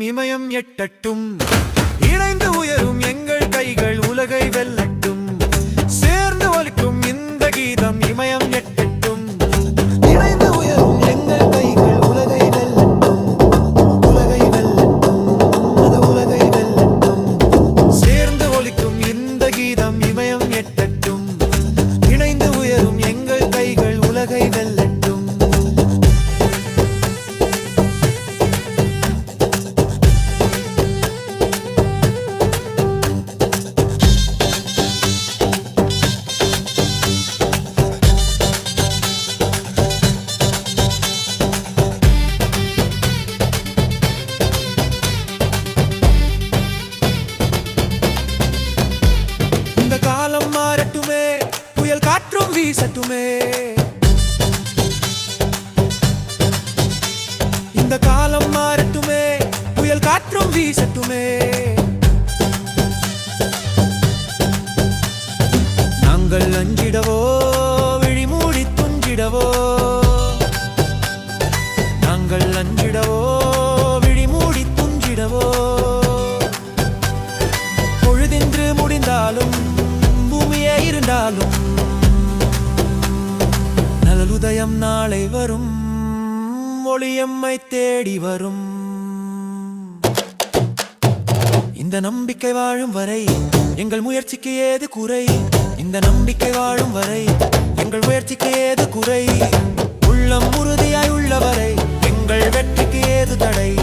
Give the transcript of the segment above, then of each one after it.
இமயம் எட்டட்டும். இணைந்து உயரும் எங்கள் கைகள் உலகை வெல்லட்டும். சேர்ந்து ஒலிக்கும் இந்த கீதம் இமயம் உங்கள் அஞ்சிடவோ விழிமூடி துஞ்சிடவோ. நாங்கள் அஞ்சிடவோ விழிமூடி துஞ்சிடவோ. பொழுதென்று முடிந்தாலும் பூமியே இருந்தாலும் நலலுதயம் நாளை வரும் ஒளியம்மை தேடி வரும். இந்த நம்பிக்கை வாழும் வரை எங்கள் முயற்சிக்கு ஏது குறை? இந்த நம்பிக்கை வாழும் வரை எங்கள் முயற்சிக்கு ஏது குறை? உள்ளம் உறுதியாய் உள்ளவரை எங்கள் வெற்றிக்கு ஏது தடை?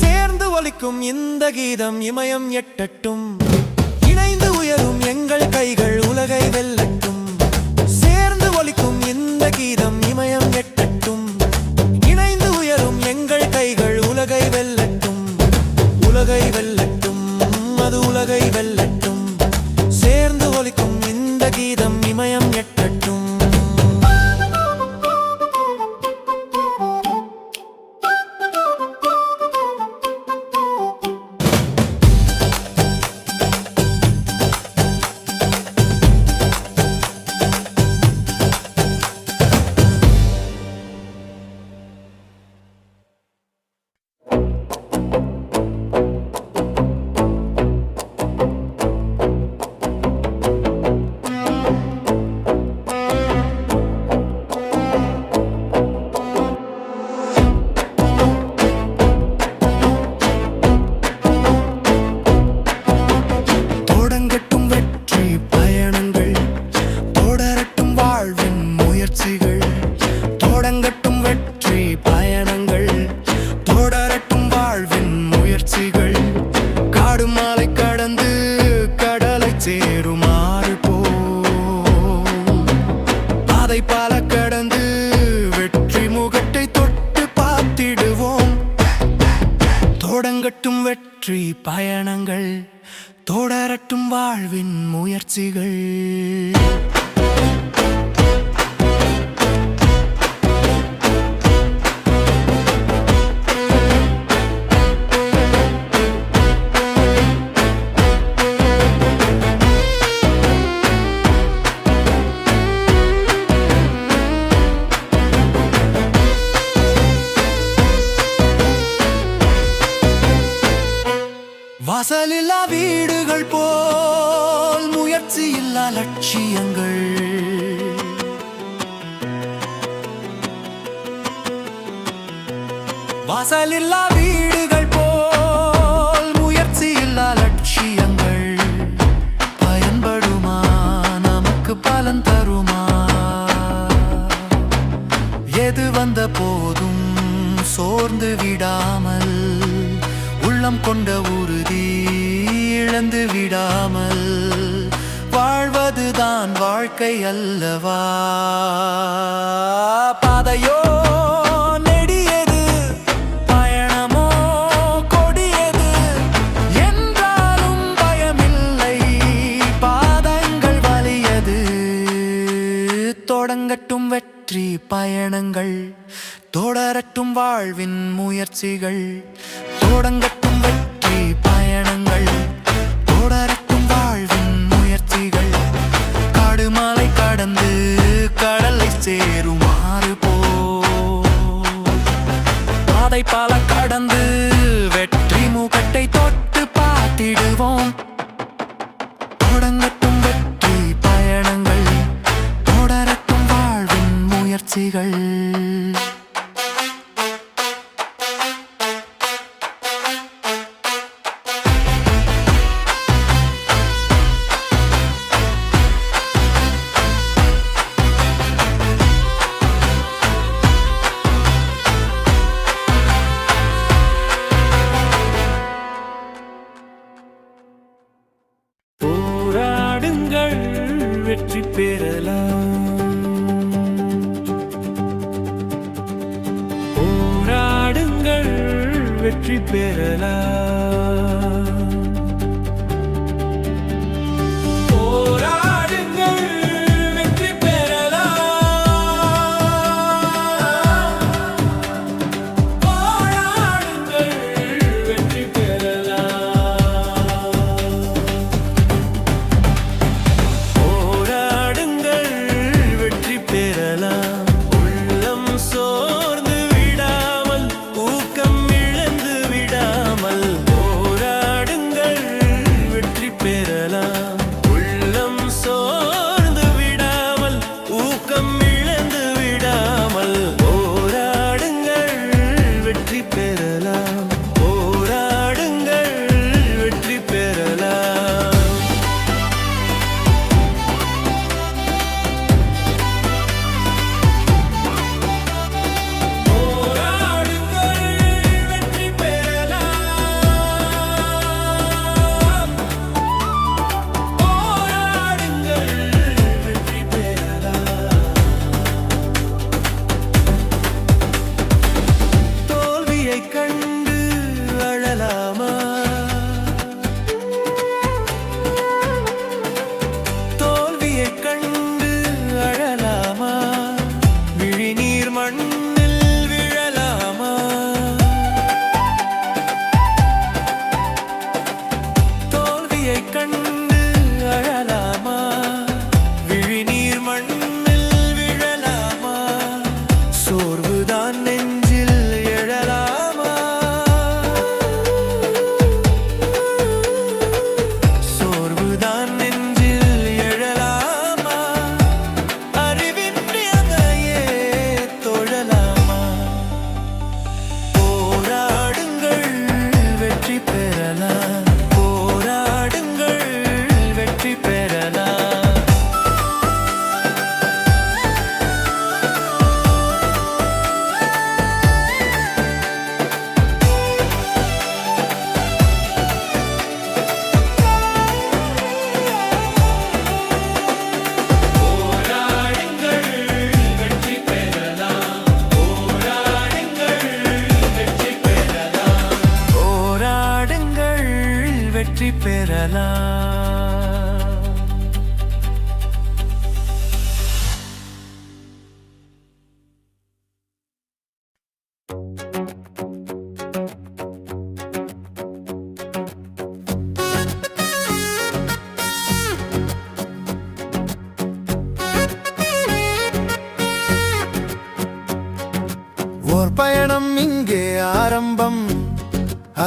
சேர்ந்து ஒலிக்கும் இந்த கீதம் இமயம் எட்டட்டும். தொடங்கட்டும் வெற்றி பயணங்கள் தொடரட்டும் வாழ்வின் முயற்சிகள். காடு மாலை கடந்து கடலை சேருமாறு போ. பாதை பால கடந்து வெற்றி முகட்டை தொட்டு பார்த்திடுவோம். தொடங்கட்டும் வெற்றி பயணங்கள் தொடரட்டும் வாழ்வின் முயற்சிகள். வாசலில்லா வீடுகள் போல் முயற்சி இல்லா லட்சியங்கள். பயன்படுமா? நமக்கு பலன் தருமா? எது வந்த போதும் சோர்ந்து விடாமல் உள்ளம் கொண்ட உறுதி இழந்து விடாமல் வாழ்வதுதான் வாழ்க்கை அல்லவா? பாதையோ பயணங்கள் தொடரட்டும் வாழ்வின் முயற்சிகள் தொடங்கட்டும் வெற்றி பயணங்கள். வழிகள் வெற்றி பெறலாம். plus belle heure. கண்ட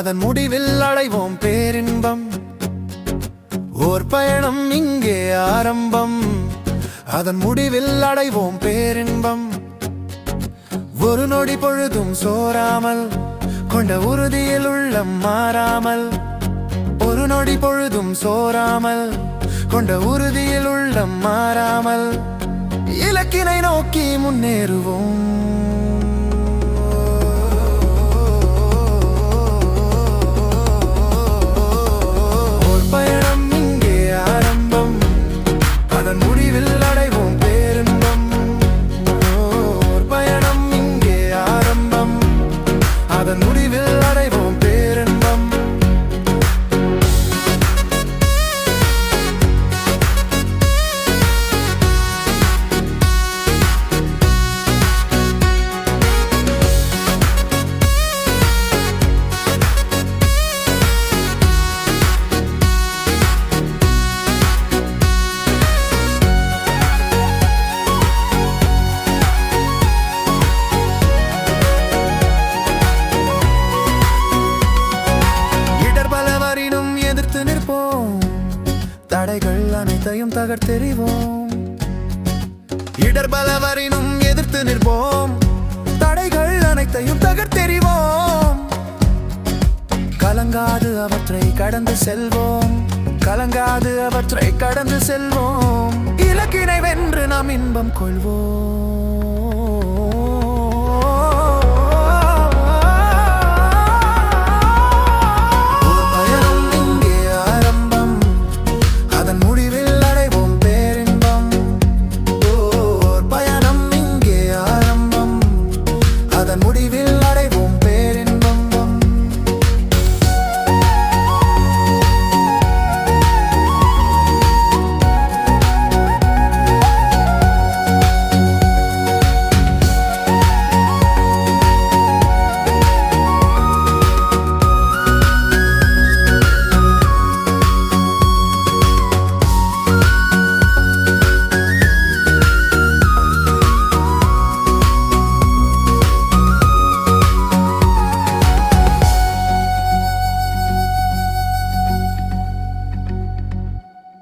அதன் முடிவில் அடைவோம் பேரின்பம். ஓர் பயணம் இங்கே ஆரம்பம். அதன் முடிவில் அடைவோம் பேரின்பம். ஒரு நொடி பொழுதும் சோராமல் கொண்ட உறுதியில் உள்ளம் மாறாமல் ஒரு நொடி பொழுதும் சோராமல் கொண்ட உறுதியில் உள்ளம் மாறாமல் இலக்கினை நோக்கி முன்னேறுவோம். தலைவர் தெரிவோம். இடர் பலவரினும் எதிர்த்து நிற்போம். தடைகள் அனைத்தையும் தகர்த்தெறிவோம். கலங்காது அவற்றை கடந்து செல்வோம். கலங்காது அவற்றை கடந்து செல்வோம். இலக்கினை வென்று நாம் இன்பம் கொள்வோம்.